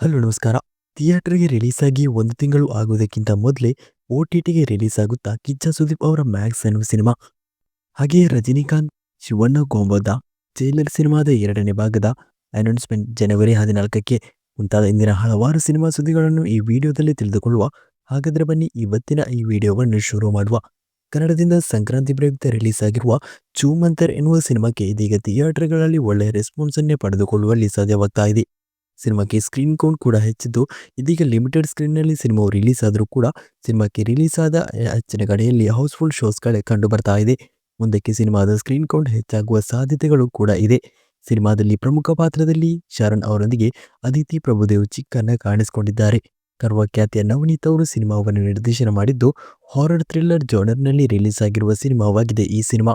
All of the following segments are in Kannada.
ಹಲೋ ನಮಸ್ಕಾರ ಥಿಯೇಟರ್‌ಗೆ ರಿಲೀಸ್ ಆಗಿ ಒಂದು ತಿಂಗಳು ಆಗುವುದಕ್ಕಿಂತ ಮೊದಲೇ ಒ ಟಿ ಟಿಗೆ ರಿಲೀಸ್ ಆಗುತ್ತಾ ಕಿಚ್ಚ ಸುದೀಪ್ ಅವರ ಮ್ಯಾಕ್ಸ್ ಎನ್ನುವ ಸಿನಿಮಾ. ಹಾಗೆಯೇ ರಜನಿಕಾಂತ್, ಶಿವಣ್ಣ ಗೋಂಬೋದ ಜೈಲರ್ ಸಿನಿಮಾದ ಎರಡನೇ ಭಾಗದ ಅನೌನ್ಸ್‌ಮೆಂಟ್ ಜನವರಿ ಹದಿನಾಲ್ಕಕ್ಕೆ ಮುಂತಾದ ಇಂದಿನ ಹಲವಾರು ಸಿನಿಮಾ ಸುದ್ದಿಗಳನ್ನು ಈ ವಿಡಿಯೋದಲ್ಲಿ ತಿಳಿದುಕೊಳ್ಳುವ. ಹಾಗಾದರೆ ಬನ್ನಿ ಇವತ್ತಿನ ಈ ವಿಡಿಯೋವನ್ನು ಶುರು ಮಾಡುವ. ಕನ್ನಡದಿಂದ ಸಂಕ್ರಾಂತಿ ಪ್ರಯುಕ್ತ ರಿಲೀಸ್ ಆಗಿರುವ ಚೂಮಂತರ್ ಎನ್ನುವ ಸಿನಿಮಾಕ್ಕೆ ಇದೀಗ ಥಿಯೇಟರ್‌ಗಳಲ್ಲಿ ಒಳ್ಳೆಯ ರೆಸ್ಪಾನ್ಸನ್ನೇ ಪಡೆದುಕೊಳ್ಳುವಲ್ಲಿ ಸಾಧ್ಯವಾಗ್ತಾ ಇದೆ. ಸಿನಿಮಾಕ್ಕೆ ಸ್ಕ್ರೀನ್ ಕೌಂಟ್ ಕೂಡ ಹೆಚ್ಚಿದ್ದು, ಇದೀಗ ಲಿಮಿಟೆಡ್ ಸ್ಕ್ರೀನ್‌ನಲ್ಲಿ ಸಿನಿಮಾವು ರಿಲೀಸ್ ಆದರೂ ಕೂಡ ಸಿನಿಮಾಕ್ಕೆ ರಿಲೀಸ್ ಆದ ಹೆಚ್ಚಿನ ಕಡೆಯಲ್ಲಿ ಹೌಸ್‌ಫುಲ್ ಶೋಸ್‌ಗಳೇ ಕಂಡು ಬರ್ತಾ ಇದೆ. ಮುಂದಕ್ಕೆ ಸಿನಿಮಾದ ಸ್ಕ್ರೀನ್ ಕೌಂಟ್ ಹೆಚ್ಚಾಗುವ ಸಾಧ್ಯತೆಗಳು ಕೂಡ ಇದೆ. ಸಿನಿಮಾದಲ್ಲಿ ಪ್ರಮುಖ ಪಾತ್ರದಲ್ಲಿ ಶರಣ್ ಅವರೊಂದಿಗೆ ಅದಿತಿ ಪ್ರಭುದೇವ್ ಚಿಕ್ಕನ್ನ ಕಾಣಿಸಿಕೊಂಡಿದ್ದಾರೆ. ಕರ್ವ ಖ್ಯಾತಿಯ ನವನೀತ್ ಅವರು ಸಿನಿಮಾವನ್ನು ನಿರ್ದೇಶನ ಮಾಡಿದ್ದು ಹಾರರ್ ಥ್ರಿಲ್ಲರ್ ಜಾನರ್‌ನಲ್ಲಿ ರಿಲೀಸ್ ಆಗಿರುವ ಸಿನಿಮಾವಾಗಿದೆ ಈ ಸಿನಿಮಾ.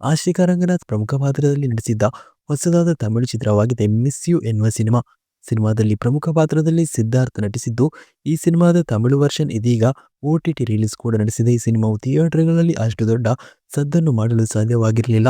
ಆಶಿಕಾ ರಂಗನಾಥ್ ಪ್ರಮುಖ ಪಾತ್ರದಲ್ಲಿ ನಟಿಸಿದ್ದ ಹೊಸದಾದ ತಮಿಳು ಚಿತ್ರವಾಗಿದೆ ಮಿಸ್ ಯು ಎನ್ನುವ ಸಿನಿಮಾ. ಸಿನಿಮಾದಲ್ಲಿ ಪ್ರಮುಖ ಪಾತ್ರದಲ್ಲಿ ಸಿದ್ಧಾರ್ಥ್ ನಟಿಸಿದ್ದು, ಈ ಸಿನಿಮಾದ ತಮಿಳು ವರ್ಷನ್ ಇದೀಗ ಓ.ಟಿ.ಟಿ ರಿಲೀಸ್ ಕೂಡ ನಡೆಸಿದೆ. ಈ ಸಿನಿಮಾವು ಥಿಯೇಟರ್‌ಗಳಲ್ಲಿ ಅಷ್ಟು ದೊಡ್ಡ ಸದ್ದನ್ನು ಮಾಡಲು ಸಾಧ್ಯವಾಗಿರಲಿಲ್ಲ.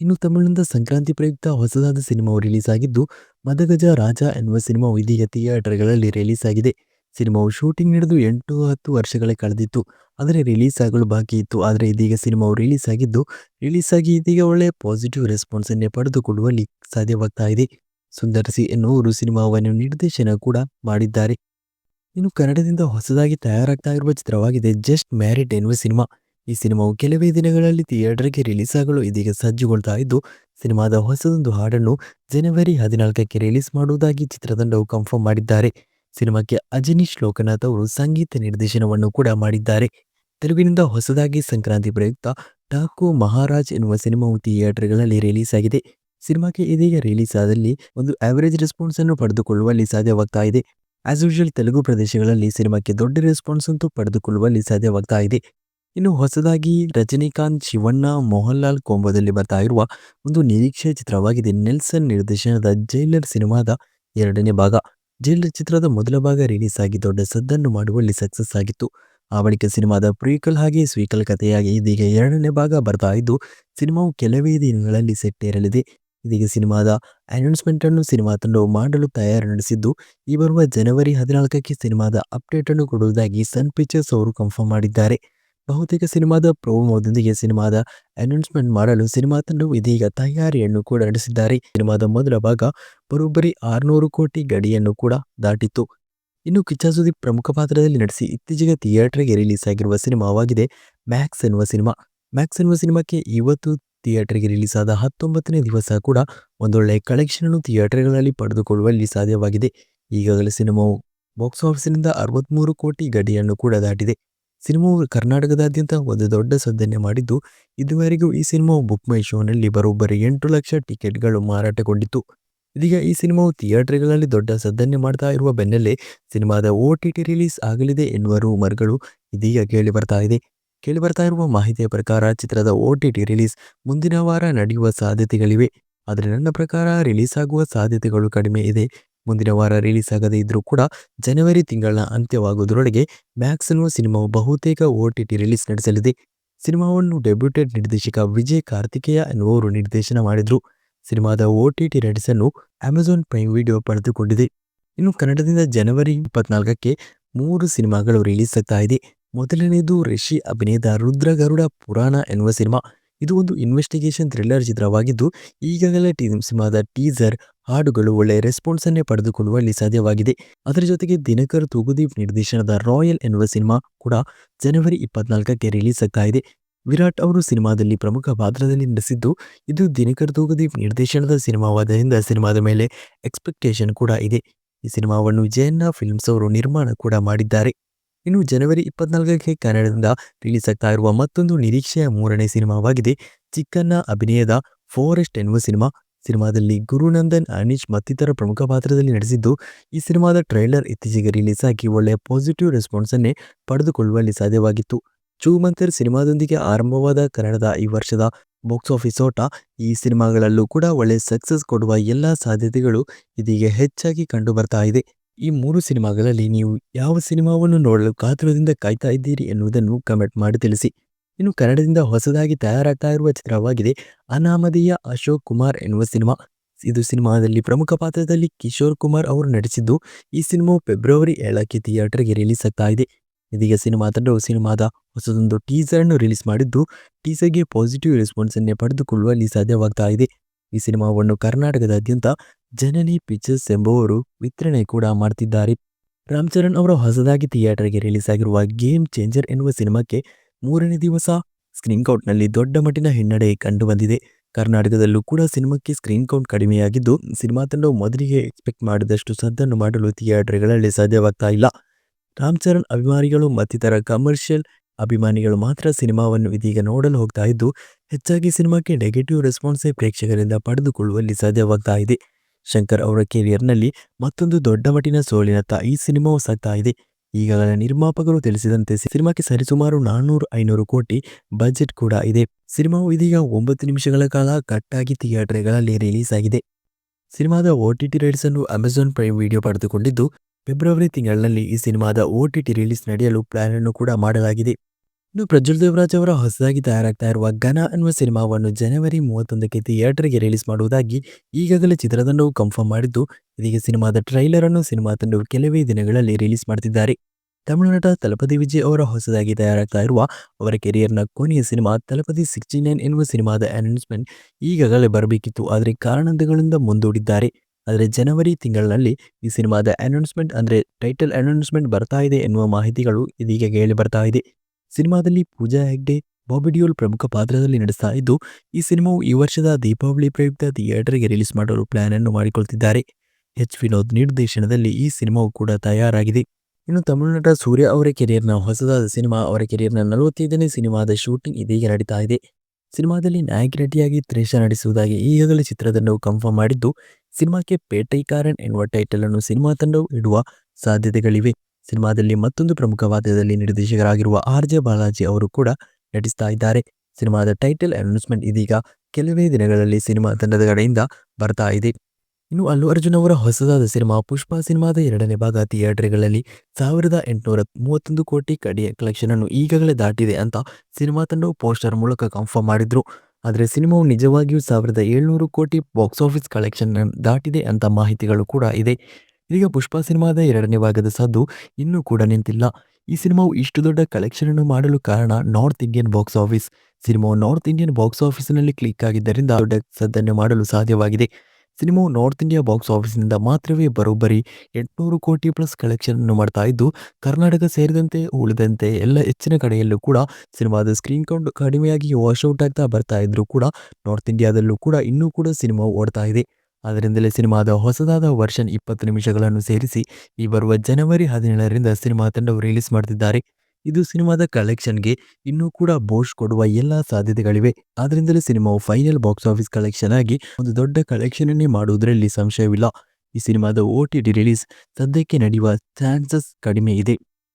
ಇನ್ನು ತಮಿಳಿನಿಂದ ಸಂಕ್ರಾಂತಿ ಪ್ರಯುಕ್ತ ಹೊಸದಾದ ಸಿನಿಮಾವು ರಿಲೀಸ್ ಆಗಿದ್ದು, ಮದಗಜ ರಾಜ ಎನ್ನುವ ಸಿನಿಮಾವು ಇದೀಗ ಥಿಯೇಟರ್‌ಗಳಲ್ಲಿ ರಿಲೀಸ್ ಆಗಿದೆ. ಸಿನಿಮಾವು ಶೂಟಿಂಗ್ ನಡೆದು ಎಂಟು ಹತ್ತು ವರ್ಷಗಳೇ ಕಳೆದಿತ್ತು. ಆದರೆ ರಿಲೀಸ್ ಆಗಲು ಬಾಕಿ ಇತ್ತು. ಆದರೆ ಇದೀಗ ಸಿನಿಮಾವು ರಿಲೀಸ್ ಆಗಿದ್ದು ರಿಲೀಸ್ ಆಗಿ ಇದೀಗ ಒಳ್ಳೆಯ ಪಾಸಿಟಿವ್ ರೆಸ್ಪಾನ್ಸನ್ನೇ ಪಡೆದುಕೊಳ್ಳುವಲ್ಲಿ ಸಾಧ್ಯವಾಗ್ತಾ ಇದೆ. ಸುಂದರ್ ಎನ್ನುವರು ಸಿನಿಮಾವನ್ನು ನಿರ್ದೇಶನ ಕೂಡ ಮಾಡಿದ್ದಾರೆ. ಇನ್ನು ಕನ್ನಡದಿಂದ ಹೊಸದಾಗಿ ತಯಾರಾಗ್ತಾ ಇರುವ ಚಿತ್ರವಾಗಿದೆ ಜಸ್ಟ್ ಮ್ಯಾರಿಡ್ ಎನ್ನುವ ಸಿನಿಮಾ. ಈ ಸಿನಿಮಾವು ಕೆಲವೇ ದಿನಗಳಲ್ಲಿ ಥಿಯೇಟರ್‌ಗೆ ರಿಲೀಸ್ ಆಗಲು ಇದೀಗ ಸಜ್ಜುಗೊಳ್ತಾ ಇದ್ದು, ಸಿನಿಮಾದ ಹೊಸದೊಂದು ಹಾಡನ್ನು ಜನವರಿ ಹದಿನಾಲ್ಕಕ್ಕೆ ರಿಲೀಸ್ ಮಾಡುವುದಾಗಿ ಚಿತ್ರತಂಡವು ಕನ್ಫರ್ಮ್ ಮಾಡಿದ್ದಾರೆ. ಸಿನಿಮಾಕ್ಕೆ ಅಜನೀಶ್ ಲೋಕನಾಥ್ ಅವರು ಸಂಗೀತ ನಿರ್ದೇಶನವನ್ನು ಕೂಡ ಮಾಡಿದ್ದಾರೆ. ತೆಲುಗಿನಿಂದ ಹೊಸದಾಗಿ ಸಂಕ್ರಾಂತಿ ಪ್ರಯುಕ್ತ ಠಾಕು ಮಹಾರಾಜ್ ಎನ್ನುವ ಸಿನಿಮಾವು ಥಿಯೇಟರ್‌ಗಳಲ್ಲಿ ರಿಲೀಸ್ ಆಗಿದೆ. ಸಿನಿಮಾಕ್ಕೆ ಇದೀಗ ರಿಲೀಸ್ ಆದಲ್ಲಿ ಒಂದು ಆವರೇಜ್ ರೆಸ್ಪಾನ್ಸ್ ಅನ್ನು ಪಡೆದುಕೊಳ್ಳುವಲ್ಲಿ ಸಾಧ್ಯವಾಗ್ತಾ ಇದೆ. ಆಸ್ ಯೂಶುವಲ್ ತೆಲುಗು ಪ್ರದೇಶಗಳಲ್ಲಿ ಸಿನಿಮಾಕ್ಕೆ ದೊಡ್ಡ ರೆಸ್ಪಾನ್ಸ್ ಅಂತೂ ಪಡೆದುಕೊಳ್ಳುವಲ್ಲಿ ಸಾಧ್ಯವಾಗ್ತಾ ಇದೆ. ಇನ್ನು ಹೊಸದಾಗಿ ರಜನಿಕಾಂತ್, ಶಿವಣ್ಣ, ಮೋಹನ್‌ಲಾಲ್ ಕೊಂಬದಲ್ಲಿ ಬರ್ತಾ ಇರುವ ಒಂದು ನಿರೀಕ್ಷೆಯ ಚಿತ್ರವಾಗಿದೆ ನೆಲ್ಸನ್ ನಿರ್ದೇಶನದ ಜೈಲರ್ ಸಿನಿಮಾದ ಎರಡನೇ ಭಾಗ. ಜೈಲರ್ ಚಿತ್ರದ ಮೊದಲ ಭಾಗ ರಿಲೀಸ್ ಆಗಿ ದೊಡ್ಡ ಸದ್ದನ್ನು ಮಾಡುವಲ್ಲಿ ಸಕ್ಸಸ್ ಆಗಿತ್ತು. ಆ ಬಳಿಕ ಸಿನಿಮಾದ ಪ್ರೀಕಲ್ ಹಾಗೆ ಸ್ವೀಕಲ್ ಕಥೆಯಾಗಿ ಇದೀಗ ಎರಡನೇ ಭಾಗ ಬರ್ತಾ ಇದ್ದು ಸಿನಿಮಾವು ಕೆಲವೇ ದಿನಗಳಲ್ಲಿ ಸೆಟ್ಟೇರಲಿದೆ. ಇದೀಗ ಸಿನಿಮಾದ ಅನೌನ್ಸ್‌ಮೆಂಟ್ ಅನ್ನು ಸಿನಿಮಾ ತಂಡವು ಮಾಡಲು ತಯಾರಿ ನಡೆಸಿದ್ದು ಈ ಬರುವ ಜನವರಿ ಹದಿನಾಲ್ಕಕ್ಕೆ ಸಿನಿಮಾದ ಅಪ್ಡೇಟ್ ಅನ್ನು ಕೊಡುವುದಾಗಿ ಸನ್ ಪಿಕ್ಚರ್ಸ್ ಅವರು ಕನ್ಫರ್ಮ್ ಮಾಡಿದ್ದಾರೆ. ಬಹುತೇಕ ಸಿನಿಮಾದ ಪ್ರೋಮೋದೊಂದಿಗೆ ಸಿನಿಮಾದ ಅನೌನ್ಸ್‌ಮೆಂಟ್ ಮಾಡಲು ಸಿನಿಮಾ ತಂಡವು ಇದೀಗ ತಯಾರಿಯನ್ನು ಕೂಡ ನಡೆಸಿದ್ದಾರೆ. ಸಿನಿಮಾದ ಮೊದಲ ಭಾಗ ಬರೋಬ್ಬರಿ ಆರುನೂರು ಕೋಟಿ ಗಡಿಯನ್ನು ಕೂಡ ದಾಟಿತ್ತು. ಇನ್ನು ಕಿಚ್ಚ ಸುದೀಪ್ ಪ್ರಮುಖ ಪಾತ್ರದಲ್ಲಿ ನಟಿಸಿ ಇತ್ತೀಚೆಗೆ ಥಿಯೇಟರ್‌ಗೆ ರಿಲೀಸ್ ಆಗಿರುವ ಸಿನಿಮಾವಾಗಿದೆ ಮ್ಯಾಕ್ಸ್ ಎನ್ನುವ ಸಿನಿಮಾ. ಮ್ಯಾಕ್ಸ್ ಎನ್ನುವ ಸಿನಿಮಾಕ್ಕೆ ಇವತ್ತು ಥಿಯೇಟರ್‌ಗೆ ರಿಲೀಸ್ ಆದ ಹತ್ತೊಂಬತ್ತನೇ ದಿವಸ ಕೂಡ ಒಂದೊಳ್ಳೆ ಕಲೆಕ್ಷನ್ ಅನ್ನು ಥಿಯೇಟರ್‌ಗಳಲ್ಲಿ ಪಡೆದುಕೊಳ್ಳುವಲ್ಲಿ ಸಾಧ್ಯವಾಗಿದೆ. ಈಗಾಗಲೇ ಸಿನಿಮಾವು ಬಾಕ್ಸ್ ಆಫೀಸ್‌ನಿಂದ ಅರವತ್ಮೂರು ಕೋಟಿ ಗಡಿಯನ್ನು ಕೂಡ ದಾಟಿದೆ. ಸಿನಿಮಾವು ಕರ್ನಾಟಕದಾದ್ಯಂತ ಒಂದು ದೊಡ್ಡ ಸದ್ದನ್ನೇ ಮಾಡಿದ್ದು, ಇದುವರೆಗೂ ಈ ಸಿನಿಮಾವು ಬುಕ್ ಮೈ ಶೋನಲ್ಲಿ ಬರೋಬ್ಬರಿ ಎಂಟು ಲಕ್ಷ ಟಿಕೆಟ್‌ಗಳು ಮಾರಾಟಗೊಂಡಿತ್ತು. ಇದೀಗ ಈ ಸಿನಿಮಾವು ಥಿಯೇಟರ್‌ಗಳಲ್ಲಿ ದೊಡ್ಡ ಸದ್ದನ್ನೇ ಮಾಡ್ತಾ ಇರುವ ಬೆನ್ನಲ್ಲೇ ಸಿನಿಮಾದ ಓ.ಟಿ.ಟಿ ರಿಲೀಸ್ ಆಗಲಿದೆ ಎನ್ನುವ ರೂಮರ್‌ಗಳು ಇದೀಗ ಕೇಳಿ ಬರ್ತಾ ಇದೆ. ಕೇಳಿಬರ್ತಾ ಇರುವ ಮಾಹಿತಿಯ ಪ್ರಕಾರ ಚಿತ್ರದ ಓ.ಟಿ.ಟಿ ರಿಲೀಸ್ ಮುಂದಿನ ವಾರ ನಡೆಯುವ ಸಾಧ್ಯತೆಗಳಿವೆ. ಆದರೆ ನನ್ನ ಪ್ರಕಾರ ರಿಲೀಸ್ ಆಗುವ ಸಾಧ್ಯತೆಗಳು ಕಡಿಮೆ ಇದೆ. ಮುಂದಿನ ವಾರ ರಿಲೀಸ್ ಆಗದೇ ಇದ್ರೂ ಕೂಡ ಜನವರಿ ತಿಂಗಳ ಅಂತ್ಯವಾಗುವುದರೊಳಗೆ ಮ್ಯಾಕ್ಸ್ ಅನ್ನುವ ಸಿನಿಮಾವು ಬಹುತೇಕ ಓ.ಟಿ.ಟಿ ರಿಲೀಸ್ ನಡೆಸಲಿದೆ. ಸಿನಿಮಾವನ್ನು ಡೆಬ್ಯೂಟೆಡ್ ನಿರ್ದೇಶಕ ವಿಜಯ್ ಕಾರ್ತಿಕೇಯ ಎನ್ನುವರು ನಿರ್ದೇಶನ ಮಾಡಿದರು ಸಿನಿಮಾದ ಓ.ಟಿ.ಟಿ ರೈಟ್ಸ್ ಅನ್ನು ಅಮೆಜಾನ್ ಪ್ರೈಮ್ ವಿಡಿಯೋ ಪಡೆದುಕೊಂಡಿದೆ. ಇನ್ನು ಕನ್ನಡದಿಂದ ಜನವರಿ ಇಪ್ಪತ್ನಾಲ್ಕಕ್ಕೆ ಮೂರು ಸಿನಿಮಾಗಳು ರಿಲೀಸ್ ಆಗ್ತಾ ಇದೆ. ಮೊದಲನೆಯದು ರಿಷಿ ಅಭಿನಯದ ರುದ್ರ ಗರುಡ ಪುರಾಣ ಎನ್ನುವ ಸಿನಿಮಾ. ಇದು ಒಂದು ಇನ್ವೆಸ್ಟಿಗೇಷನ್ ಥ್ರಿಲ್ಲರ್ ಚಿತ್ರವಾಗಿದ್ದು ಈಗಾಗಲೇ ಟಿ ಸಿನಿಮಾದ ಟೀಸರ್, ಹಾಡುಗಳು ಒಳ್ಳೆಯ ರೆಸ್ಪಾನ್ಸ್ ಅನ್ನೇ ಪಡೆದುಕೊಳ್ಳುವಲ್ಲಿ ಸಾಧ್ಯವಾಗಿದೆ. ಅದರ ಜೊತೆಗೆ ದಿನಕರ್ ತೂಗುದೀಪ್ ನಿರ್ದೇಶನದ ರಾಯಲ್ ಎನ್ನುವ ಸಿನಿಮಾ ಕೂಡ ಜನವರಿ ಇಪ್ಪತ್ನಾಲ್ಕಕ್ಕೆ ರಿಲೀಸ್ ಆಗ್ತಾ. ವಿರಾಟ್ ಅವರು ಸಿನಿಮಾದಲ್ಲಿ ಪ್ರಮುಖ ಪಾತ್ರದಲ್ಲಿ ನಟಿಸಿದ್ದು ಇದು ದಿನಕರ್ ತೂಗುದೀಪ್ ನಿರ್ದೇಶನದ ಸಿನಿಮಾವಾದ್ದರಿಂದ ಸಿನಿಮಾದ ಮೇಲೆ ಎಕ್ಸ್‌ಪೆಕ್ಟೇಷನ್ ಕೂಡ ಇದೆ. ಈ ಸಿನಿಮಾವನ್ನು ಜಯನ್ನ ಫಿಲ್ಮ್ಸ್ ಅವರು ನಿರ್ಮಾಣ ಕೂಡ ಮಾಡಿದ್ದಾರೆ. ಇನ್ನು ಜನವರಿ ಇಪ್ಪತ್ನಾಲ್ಕಕ್ಕೆ ಕನ್ನಡದಿಂದ ರಿಲೀಸ್ ಆಗ್ತಾ ಇರುವ ಮತ್ತೊಂದು ನಿರೀಕ್ಷೆಯ ಮೂರನೇ ಸಿನಿಮಾವಾಗಿದೆ ಚಿಕ್ಕನ್ನ ಅಭಿನಯದ ಫಾರೆಸ್ಟ್ ಎನ್ನುವ ಸಿನಿಮಾ. ಸಿನಿಮಾದಲ್ಲಿ ಗುರುನಂದನ್, ಅನೀಶ್ ಮತ್ತಿತರ ಪ್ರಮುಖ ಪಾತ್ರದಲ್ಲಿ ನಟಿಸಿದ್ದು ಈ ಸಿನಿಮಾದ ಟ್ರೈಲರ್ ಇತ್ತೀಚೆಗೆ ರಿಲೀಸ್ ಆಗಿ ಒಳ್ಳೆಯ ಪಾಸಿಟಿವ್ ರೆಸ್ಪಾನ್ಸ್ ಅನ್ನೇ ಪಡೆದುಕೊಳ್ಳುವಲ್ಲಿ ಸಾಧ್ಯವಾಗಿತ್ತು. ಚೂಮಂತರ್ ಸಿನಿಮಾದೊಂದಿಗೆ ಆರಂಭವಾದ ಕನ್ನಡದ ಈ ವರ್ಷದ ಬಾಕ್ಸ್ ಆಫೀಸ್ ಓಟ ಈ ಸಿನಿಮಾಗಳಲ್ಲೂ ಕೂಡ ಒಳ್ಳೆಯ ಸಕ್ಸಸ್ ಕೊಡುವ ಎಲ್ಲ ಸಾಧ್ಯತೆಗಳು ಇದೀಗ ಹೆಚ್ಚಾಗಿ ಕಂಡುಬರ್ತಾ ಇದೆ. ಈ ಮೂರು ಸಿನಿಮಾಗಳಲ್ಲಿ ನೀವು ಯಾವ ಸಿನಿಮಾವನ್ನು ನೋಡಲು ಕಾತುರದಿಂದ ಕಾಯ್ತಾ ಇದ್ದೀರಿ ಎನ್ನುವುದನ್ನು ಕಮೆಂಟ್ ಮಾಡಿ ತಿಳಿಸಿ. ಇನ್ನು ಕನ್ನಡದಿಂದ ಹೊಸದಾಗಿ ತಯಾರಾಗ್ತಾ ಇರುವ ಚಿತ್ರವಾಗಿದೆ ಅನಾಮಧೇಯ ಅಶೋಕ್ ಕುಮಾರ್ ಎನ್ನುವ ಸಿನಿಮಾ. ಇದು ಸಿನಿಮಾದಲ್ಲಿ ಪ್ರಮುಖ ಪಾತ್ರದಲ್ಲಿ ಕಿಶೋರ್ ಕುಮಾರ್ ಅವರು ನಟಿಸಿದ್ದು, ಈ ಸಿನಿಮಾವು ಫೆಬ್ರವರಿ ಏಳಕ್ಕೆ ಥಿಯೇಟರ್ಗೆ ರಿಲೀಸ್ ಆಗ್ತಾ ಇದೆ ಇದೀಗ ಸಿನಿಮಾ ತಂಡವು ಸಿನಿಮಾದ ಹೊಸದೊಂದು ಟೀಸರ್ ಅನ್ನು ರಿಲೀಸ್ ಮಾಡಿದ್ದು, ಟೀಸರ್ಗೆ ಪಾಸಿಟಿವ್ ರೆಸ್ಪಾನ್ಸ್ ಅನ್ನೇ ಪಡೆದುಕೊಳ್ಳುವಲ್ಲಿ ಸಾಧ್ಯವಾಗ್ತಾ ಇದೆ ಈ ಸಿನಿಮಾವನ್ನು ಕರ್ನಾಟಕದಾದ್ಯಂತ ಜನನಿ ಪಿಕ್ಚರ್ಸ್ ಎಂಬುವರು ವಿತರಣೆ ಕೂಡ ಮಾಡ್ತಿದ್ದಾರೆ. ರಾಮ್ ಚರಣ್ ಅವರ ಹೊಸದಾಗಿ ಥಿಯೇಟರ್ಗೆ ರಿಲೀಸ್ ಆಗಿರುವ ಗೇಮ್ ಚೇಂಜರ್ ಎನ್ನುವ ಸಿನಿಮಾಕ್ಕೆ ಮೂರನೇ ದಿವಸ ಸ್ಕ್ರೀನ್ ಕೌಂಟ್ನಲ್ಲಿ ದೊಡ್ಡ ಮಟ್ಟಿನ ಹಿನ್ನಡೆ ಕಂಡು ಬಂದಿದೆ ಕರ್ನಾಟಕದಲ್ಲೂ ಕೂಡ ಸಿನಿಮಾಕ್ಕೆ ಸ್ಕ್ರೀನ್ ಕೌಂಟ್ ಕಡಿಮೆಯಾಗಿದ್ದು, ಸಿನಿಮಾ ತಂಡವು ಮೊದಲಿಗೆ ಎಕ್ಸ್ಪೆಕ್ಟ್ ಮಾಡಿದಷ್ಟು ಸದ್ದನ್ನು ಮಾಡಲು ಥಿಯೇಟರ್ಗಳಲ್ಲಿ ಸಾಧ್ಯವಾಗ್ತಾ ಇಲ್ಲ. ರಾಮ್ ಚರಣ್ ಅಭಿಮಾನಿಗಳು ಮತ್ತಿತರ ಕಮರ್ಷಿಯಲ್ ಅಭಿಮಾನಿಗಳು ಮಾತ್ರ ಸಿನಿಮಾವನ್ನು ಇದೀಗ ನೋಡಲು ಹೋಗ್ತಾ ಇದ್ದು, ಹೆಚ್ಚಾಗಿ ಸಿನಿಮಾಕ್ಕೆ ನೆಗೆಟಿವ್ ರೆಸ್ಪಾನ್ಸೇ ಪ್ರೇಕ್ಷಕರಿಂದ ಪಡೆದುಕೊಳ್ಳುವಲ್ಲಿ ಸಾಧ್ಯವಾಗ್ತಾ ಇದೆ. ಶಂಕರ್ ಅವರ ಕೆರಿಯರ್ನಲ್ಲಿ ಮತ್ತೊಂದು ದೊಡ್ಡ ಮಟ್ಟಿನ ಸೋಲಿನತ್ತ ಈ ಸಿನಿಮಾವು ಸಾಗ್ತಾ ಇದೆ. ಈಗಾಗಲೇ ನಿರ್ಮಾಪಕರು ತಿಳಿಸಿದಂತೆ ಸಿನಿಮಾಕ್ಕೆ ಸರಿಸುಮಾರು ನಾನ್ನೂರು ಐನೂರು ಕೋಟಿ ಬಜೆಟ್ ಕೂಡ ಇದೆ. ಸಿನಿಮಾವು ಇದೀಗ ಒಂಬತ್ತು ನಿಮಿಷಗಳ ಕಾಲ ಕಟ್ಟಾಗಿ ಥಿಯೇಟರ್ಗಳಲ್ಲಿ ರಿಲೀಸ್ ಆಗಿದೆ ಸಿನಿಮಾದ ಒ ಟಿ ಟಿ ರೈಟ್ಸ್ ಅನ್ನು ಅಮೆಜಾನ್ ಪ್ರೈಮ್ ವಿಡಿಯೋ ಪಡೆದುಕೊಂಡಿದ್ದು, ಫೆಬ್ರವರಿ ತಿಂಗಳಿನಲ್ಲಿ ಈ ಸಿನಿಮಾದ ಒ ಟಿ ಟಿ ರಿಲೀಸ್ ನಡೆಯಲು ಪ್ಲಾನ್ ಅನ್ನು ಕೂಡ ಮಾಡಲಾಗಿದೆ. ಇನ್ನು ಪ್ರಜ್ವಲ್ ದೇವರಾಜ್ ಅವರ ಹೊಸದಾಗಿ ತಯಾರಾಗ್ತಾ ಇರುವ ಘನ ಅನ್ನುವ ಸಿನಿಮಾವನ್ನು ಜನವರಿ ಮೂವತ್ತೊಂದಕ್ಕೆ ಥಿಯೇಟರ್ಗೆ ರಿಲೀಸ್ ಮಾಡುವುದಾಗಿ ಈಗಾಗಲೇ ಚಿತ್ರತಂಡವು ಕನ್ಫರ್ಮ್ ಮಾಡಿದ್ದು, ಇದೀಗ ಸಿನಿಮಾದ ಟ್ರೈಲರ್ ಅನ್ನು ಸಿನಿಮಾ ತಂಡವು ಕೆಲವೇ ದಿನಗಳಲ್ಲಿ ರಿಲೀಸ್ ಮಾಡ್ತಿದ್ದಾರೆ. ತಮಿಳು ನಟ ತಲಪತಿ ವಿಜಯ್ ಅವರ ಹೊಸದಾಗಿ ತಯಾರಾಗ್ತಾ ಇರುವ ಅವರ ಕೆರಿಯರ್ನ ಕೊನೆಯ ಸಿನಿಮಾ ತಲಪತಿ ಸಿಕ್ಸ್ಟಿ ನೈನ್ ಎನ್ನುವ ಸಿನಿಮಾದ ಅನೌನ್ಸ್ಮೆಂಟ್ ಈಗಾಗಲೇ ಬರಬೇಕಿತ್ತು. ಆದರೆ ಕಾರಣಗಳಿಂದ ಮುಂದೂಡಿದ್ದಾರೆ. ಆದರೆ ಜನವರಿ ತಿಂಗಳಿನಲ್ಲಿ ಈ ಸಿನಿಮಾದ ಅನೌನ್ಸ್ಮೆಂಟ್ ಅಂದರೆ ಟೈಟಲ್ ಅನೌನ್ಸ್ಮೆಂಟ್ ಬರ್ತಾ ಇದೆ ಎನ್ನುವ ಮಾಹಿತಿಗಳು ಇದೀಗ ಕೇಳಿ ಬರ್ತಾ ಇದೆ. ಸಿನಿಮಾದಲ್ಲಿ ಪೂಜಾ ಹೆಗ್ಡೆ, ಬಾಬಿ ಡಿಯೋಲ್ ಪ್ರಮುಖ ಪಾತ್ರದಲ್ಲಿ ನಡೆಸ್ತಾ ಇದ್ದು, ಈ ಸಿನಿಮಾವು ಈ ವರ್ಷದ ದೀಪಾವಳಿ ಪ್ರಯುಕ್ತ ಥಿಯೇಟರ್ಗೆ ರಿಲೀಸ್ ಮಾಡಲು ಪ್ಲಾನ್ ಅನ್ನು ಮಾಡಿಕೊಳ್ತಿದ್ದಾರೆ. ಎಚ್ ವಿನೋದ್ ನಿರ್ದೇಶನದಲ್ಲಿ ಈ ಸಿನಿಮಾವು ಕೂಡ ತಯಾರಾಗಿದೆ. ಇನ್ನು ತಮಿಳುನಾಟ ಸೂರ್ಯ ಅವರ ಕೆರಿಯರ್ನ ಹೊಸದಾದ ಸಿನಿಮಾ ಅವರ ಕೆರಿಯರ್ನ ನಲವತ್ತೈದನೇ ಸಿನಿಮಾದ ಶೂಟಿಂಗ್ ಇದೀಗ ನಡೀತಾ ಇದೆ. ಸಿನಿಮಾದಲ್ಲಿ ನಾಯಕಿ ನಟಿಯಾಗಿ ತ್ರೇಷ ನಡೆಸುವುದಾಗಿ ಈಗಾಗಲೇ ಚಿತ್ರತಂಡವು ಕನ್ಫರ್ಮ್ ಮಾಡಿದ್ದು, ಸಿನಿಮಾಕ್ಕೆ ಪೇಟೈಕಾರನ್ ಎನ್ನುವ ಟೈಟಲ್ ಅನ್ನು ಸಿನಿಮಾ ತಂಡವು ಇಡುವ ಸಾಧ್ಯತೆಗಳಿವೆ. ಸಿನಿಮಾದಲ್ಲಿ ಮತ್ತೊಂದು ಪ್ರಮುಖ ಪಾತ್ರದಲ್ಲಿ ನಿರ್ದೇಶಕರಾಗಿರುವ ಆರ್ ಜೆ ಬಾಲಾಜಿ ಅವರು ಕೂಡ ನಟಿಸ್ತಾ ಇದ್ದಾರೆ. ಸಿನಿಮಾದ ಟೈಟಲ್ ಅನೌನ್ಸ್ಮೆಂಟ್ ಇದೀಗ ಕೆಲವೇ ದಿನಗಳಲ್ಲಿ ಸಿನಿಮಾ ತಂಡದ ಕಡೆಯಿಂದ ಬರ್ತಾ ಇದೆ. ಇನ್ನು ಅಲ್ಲು ಅರ್ಜುನ್ ಅವರ ಹೊಸದಾದ ಸಿನಿಮಾ ಪುಷ್ಪ ಸಿನಿಮಾದ ಎರಡನೇ ಭಾಗ ಥಿಯೇಟರ್ಗಳಲ್ಲಿ ಸಾವಿರದ ಎಂಟುನೂರ ಮೂವತ್ತೊಂದು ಕೋಟಿ ಕಡೆಯ ಕಲೆಕ್ಷನ್ ಅನ್ನು ಈಗಾಗಲೇ ದಾಟಿದೆ ಅಂತ ಸಿನಿಮಾ ತಂಡವು ಪೋಸ್ಟರ್ ಮೂಲಕ ಕನ್ಫರ್ಮ್ ಮಾಡಿದ್ರು. ಆದರೆ ಸಿನಿಮಾವು ನಿಜವಾಗಿಯೂ ಸಾವಿರದ ಏಳ್ನೂರು ಕೋಟಿ ಬಾಕ್ಸ್ ಆಫೀಸ್ ಕಲೆಕ್ಷನ್ ದಾಟಿದೆ ಅಂತ ಮಾಹಿತಿಗಳು ಕೂಡ ಇದೆ. ಇದೀಗ ಪುಷ್ಪ ಸಿನಿಮಾದ ಎರಡನೇ ಭಾಗದ ಸದ್ದು ಇನ್ನೂ ಕೂಡ ನಿಂತಿಲ್ಲ. ಈ ಸಿನಿಮಾವು ಇಷ್ಟು ದೊಡ್ಡ ಕಲೆಕ್ಷನ್ ಅನ್ನು ಮಾಡಲು ಕಾರಣ ನಾರ್ತ್ ಇಂಡಿಯನ್ ಬಾಕ್ಸ್ ಆಫೀಸ್ ಸಿನಿಮಾವು ನಾರ್ತ್ ಇಂಡಿಯನ್ ಬಾಕ್ಸ್ ಆಫೀಸ್ನಲ್ಲಿ ಕ್ಲಿಕ್ ಆಗಿದ್ದರಿಂದ ದೊಡ್ಡ ಸದ್ದನ್ನು ಮಾಡಲು ಸಾಧ್ಯವಾಗಿದೆ. ಸಿನಿಮಾವು ನಾರ್ತ್ ಇಂಡಿಯಾ ಬಾಕ್ಸ್ ಆಫೀಸ್ನಿಂದ ಮಾತ್ರವೇ ಬರೋಬ್ಬರಿ ಎಂಟುನೂರು ಕೋಟಿ ಪ್ಲಸ್ ಕಲೆಕ್ಷನ್ ಅನ್ನು ಮಾಡ್ತಾ ಇದ್ದು, ಕರ್ನಾಟಕ ಸೇರಿದಂತೆ ಉಳಿದಂತೆ ಎಲ್ಲ ಹೆಚ್ಚಿನ ಕಡೆಯಲ್ಲೂ ಕೂಡ ಸಿನಿಮಾದ ಸ್ಕ್ರೀನ್ ಕೌಂಟ್ ಕಡಿಮೆಯಾಗಿ ವಾಶ್ಔಟ್ ಆಗ್ತಾ ಬರ್ತಾ ಇದ್ರು ಕೂಡ ನಾರ್ತ್ ಇಂಡಿಯಾದಲ್ಲೂ ಕೂಡ ಇನ್ನೂ ಕೂಡ ಸಿನಿಮಾ ಓಡ್ತಾ ಇದೆ. ಅದರಿಂದಲೇ ಸಿನಿಮಾದ ಹೊಸದಾದ ವರ್ಷನ್ ಇಪ್ಪತ್ತು ನಿಮಿಷಗಳನ್ನು ಸೇರಿಸಿ ಈ ಬರುವ ಜನವರಿ ಹದಿನೇಳರಿಂದ ಸಿನಿಮಾ ತಂಡವು ರಿಲೀಸ್ ಮಾಡ್ತಿದ್ದಾರೆ. ಇದು ಸಿನಿಮಾದ ಕಲೆಕ್ಷನ್ಗೆ ಇನ್ನೂ ಕೂಡ ಬೋಷ್ ಕೊಡುವ ಎಲ್ಲ ಸಾಧ್ಯತೆಗಳಿವೆ. ಆದ್ದರಿಂದಲೇ ಸಿನಿಮಾವು ಫೈನಲ್ ಬಾಕ್ಸ್ ಆಫೀಸ್ ಕಲೆಕ್ಷನ್ ಆಗಿ ಒಂದು ದೊಡ್ಡ ಕಲೆಕ್ಷನ್ ಅನ್ನೇ ಮಾಡುವುದರಲ್ಲಿ ಸಂಶಯವಿಲ್ಲ. ಈ ಸಿನಿಮಾದ ಓ ಟಿ ಟಿ ರಿಲೀಸ್ ಸದ್ಯಕ್ಕೆ ನಡೆಯುವ ಚಾನ್ಸಸ್ ಕಡಿಮೆ ಇದೆ.